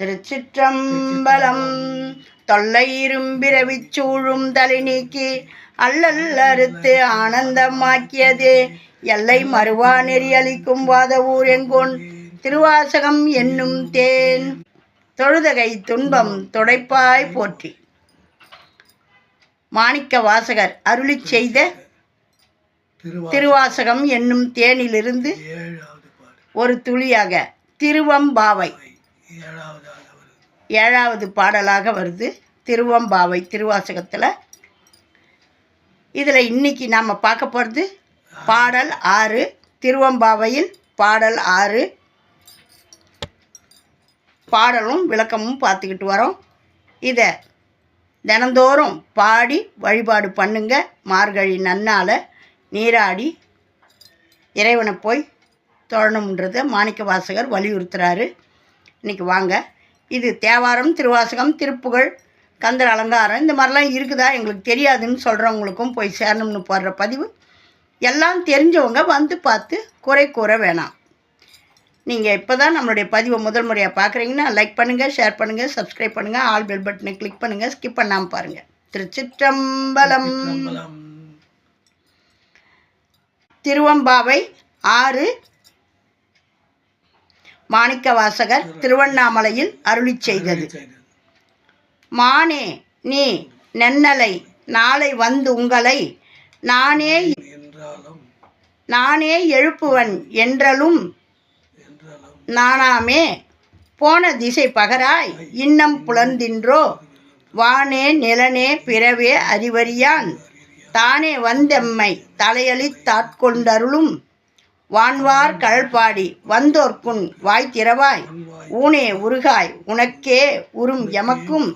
திருச்சிற்றம்பலம். தொல்லை இரும்பிரவிச் சூழும் தலை நீக்கி அல்லல் அறுத்து ஆனந்தமாக்கியதே. எல்லை மறுவா நெறி அளிக்கும் வாத ஊரெங்கோன் திருவாசகம் என்னும் தேன். தொழுதகை துன்பம் துடைப்பாய் போற்றி. மாணிக்க வாசகர் அருளிச் செய்த திருவா திருவாசகம் என்னும் தேனிலிருந்து ஒரு துளியாக திருவம்பாவை ஏழாவது பாடலாக வருது. திருவம்பாவை திருவாசகத்தில். இதில் இன்னைக்கு நாம் பார்க்க போகிறது பாடல் ஆறு திருவம்பாவையில் பாடல் ஆறு. பாடலும் விளக்கமும் பார்த்துக்கிட்டு வரோம். இதை தினந்தோறும் பாடி வழிபாடு பண்ணுங்க. மார்கழி நன்னால் நீராடி இறைவனை போய் தொழணுன்றதை மாணிக்க வாசகர் வலியுறுத்துறாரு. இன்னைக்கு வாங்க. இது தேவாரம் திருவாசகம் திருப்புகழ் கந்தர் அலங்காரம் இந்த மாதிரிலாம் இருக்குதா? எங்களுக்கு தெரியாதுன்னு சொல்கிறவங்களுக்கும் போய் சேரணும்னு போடுற பதிவு. எல்லாம் தெரிஞ்சவங்க வந்து பார்த்து குறை கூற வேணாம். நீங்கள் இப்போ தான் நம்மளுடைய பதிவை முதல் முறையாக பார்க்குறீங்கன்னா லைக் பண்ணுங்கள் ஷேர் பண்ணுங்கள் சப்ஸ்கிரைப் பண்ணுங்கள் ஆல் பெல் பட்டனை கிளிக் பண்ணுங்கள் ஸ்கிப் பண்ணாமல் பாருங்கள் திருச்சிற்றம்பலம். திருவம்பாவை ஆறு மாணிக்க வாசகர் திருவண்ணாமலையில் அருளிச் செய்தது. மானே நீ நென்னலை நாளை வந்து உங்களை நானே நானே எழுப்புவன் என்றலும் என்றாலும் நானாமே போன திசை பகராய் இன்னம் புலர்ந்தின்றோ வானே நிலனே பிறவே அறிவறியான். தானே வந்தெம்மை தலையளித்தாட்கொண்டருளும் வான்வார் கழல்பாடி வந்தோர்க்குன் வாய் திறவாய் ஊனே உருகாய் உனக்கே உறும் எமக்கும்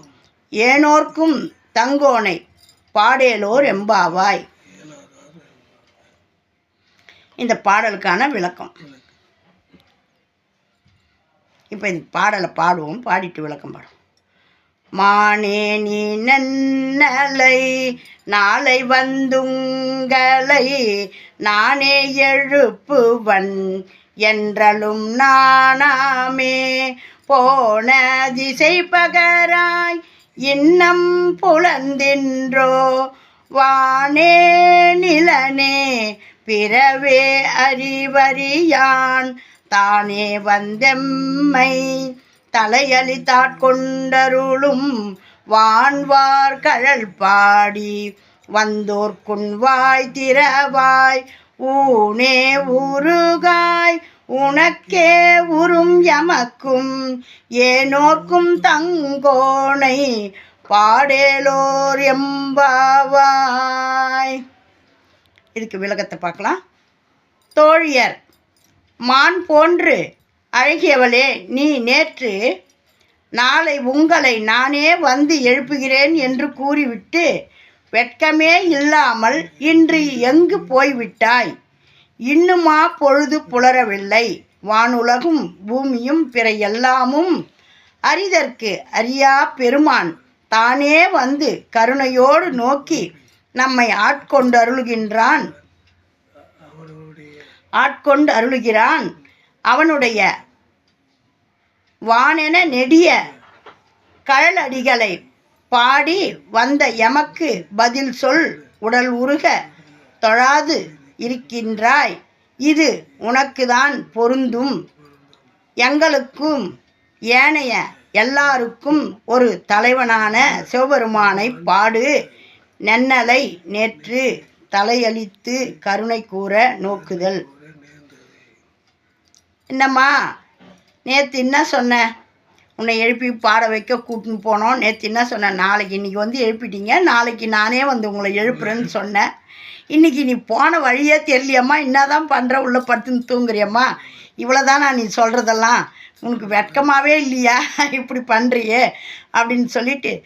ஏனோர்க்கும் தங்கோனை பாடேலோர் எம்பாவாய். இந்த பாடலுக்கான விளக்கம். இப்போ இந்த பாடலை பாடுவோம் பாடிட்டு விளக்கம் பாடுவோம். மானே நீ நன்னலை நாளை வந்துங்களை நானே எழுப்புவன். என்றலும் நானாமே போன திசை பகராய் இன்னம் புலந்தின்றோ வானே நிலனே பிறவே அறிவறியான். தானே வந்தெம்மை தலையளித்தாட்கொண்டருளும் வான்வார் கழல் பாடி வந்தோர்க்குன் வாய் திறவாய் ஊனே உருகாய் உனக்கே உறும் எமக்கும் ஏனோர்க்கும் தங்கோனை பாடேலோர் எம்பாவாய். இதுக்கு விளக்கத்தை பார்க்கலாம். தோழியர் மான் போன்று அழகியவளே நீ நேற்று நாளை உங்களை நானே வந்து எழுப்புகிறேன் என்று கூறிவிட்டு வெட்கமே இல்லாமல் இன்று எங்கு போய்விட்டாய்? இன்னுமா பொழுது புலரவில்லை. வானுலகும் பூமியும் பிற எல்லாமும் அரிதற்கு அறியா பெருமான். தானே வந்து கருணையோடு நோக்கி நம்மை ஆட்கொண்டு அருளுகின்றான் ஆட்கொண்டு அருளுகிறான் அவனுடைய வானென நெடிய கழலடிகளை பாடி வந்த எமக்கு பதில் சொல் உடல் உருக தொழாது இருக்கின்றாய். இது உனக்குதான் பொருந்தும். எங்களுக்கும் ஏனைய எல்லாருக்கும் ஒரு தலைவனான சிவபெருமானை பாடு. நென்னலை நேற்று தலையளித்து கருணை கூற நோக்குதல். என்னம்மா நேற்று என்ன சொன்னேன் உன்னை எழுப்பி பாட வைக்க கூட்டின்னு போனோம். நேற்று என்ன சொன்னேன் நாளைக்கு இன்றைக்கி வந்து எழுப்பிட்டீங்க. நாளைக்கு நானே வந்து உங்களை எழுப்புறேன்னு சொன்னேன் இன்றைக்கி நீ போன வழியே தெரியலையம்மா. என்னதான் பண்ணுற உள்ளே படுத்துன்னு தூங்குறியம்மா. நான் நீ சொல்கிறதெல்லாம் உனக்கு வெட்கமாகவே இல்லையா? இப்படி பண்ணுறியே அப்படின்னு சொல்லிட்டு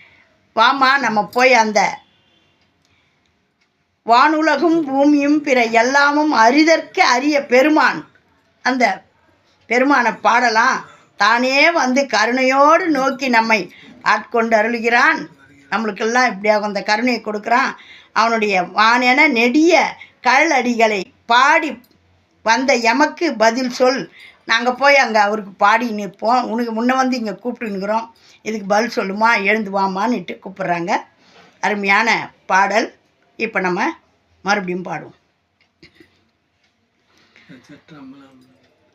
வாம்மா நம்ம போய் அந்த வானுலகும் பூமியும் பிற எல்லாமும் அரிதற்கு அரிய பெருமான். அந்த பெருமானை பாடலாம். தானே வந்து கருணையோடு நோக்கி நம்மை ஆட்கொண்டு அருளுகிறான் நம்மளுக்கெல்லாம் இப்படியாக அந்த கருணையை கொடுக்குறான். அவனுடைய வானென நெடிய கழலடிகளை பாடி வந்த எமக்கு பதில் சொல். நாங்கள் போய் அங்கே அவருக்கு பாடி நிற்போம். உனக்கு முன்ன வந்து இங்கே கூப்பிட்டுனுக்குறோம் இதுக்கு பதில் சொல்லுமா? எழுந்து வாமான்னுட்டு கூப்பிட்றாங்க. அருமையான பாடல். இப்போ நம்ம மறுபடியும் பாடுவோம்.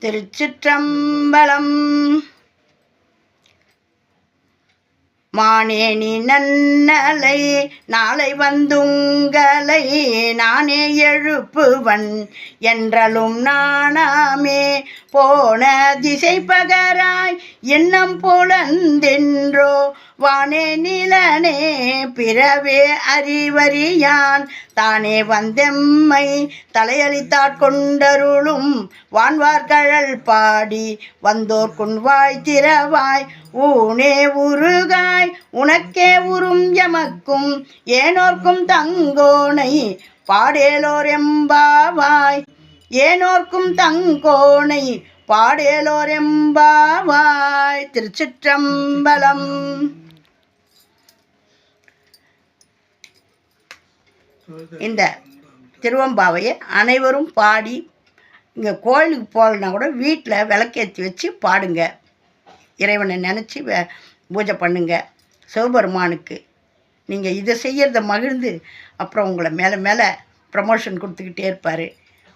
திருச்சிற்றம்பலம். மானேனி நன்னலை நாளை வந்துங்களை நானே எழுப்புவன் என்றலும் நானாமே போன திசை பகராய் எண்ணம் புலந்தென்றோ வானே நிலனே பிறவே அறிவறியான். தானே வந்தெம்மை தலையளித்தாற் கொண்டருளும் வான்வார்கழல் பாடி வந்தோர் குன்வாய் திறவாய் ஊனே உருகாய் உனக்கே உறும் எமக்கும் ஏனோர்க்கும் தங்கோனை பாடேலோர் எம்பாவாய். ஏனோர்க்கும் தங்கோனை பாடேலோர் எம்பாவாய் திருச்சிற்றம்பலம். இந்த திருவம்பாவையை அனைவரும் பாடி இங்கே கோயிலுக்கு போகலன்னா கூட வீட்டில் விளக்கேற்றி வச்சு பாடுங்க. இறைவனை நினச்சி பூஜை பண்ணுங்க. சிவபெருமானுக்கு நீங்கள் இதை செய்கிறத மகிழ்ந்து அப்புறம் உங்களை மேலே மேலே ப்ரமோஷன் கொடுத்துக்கிட்டே இருப்பார்.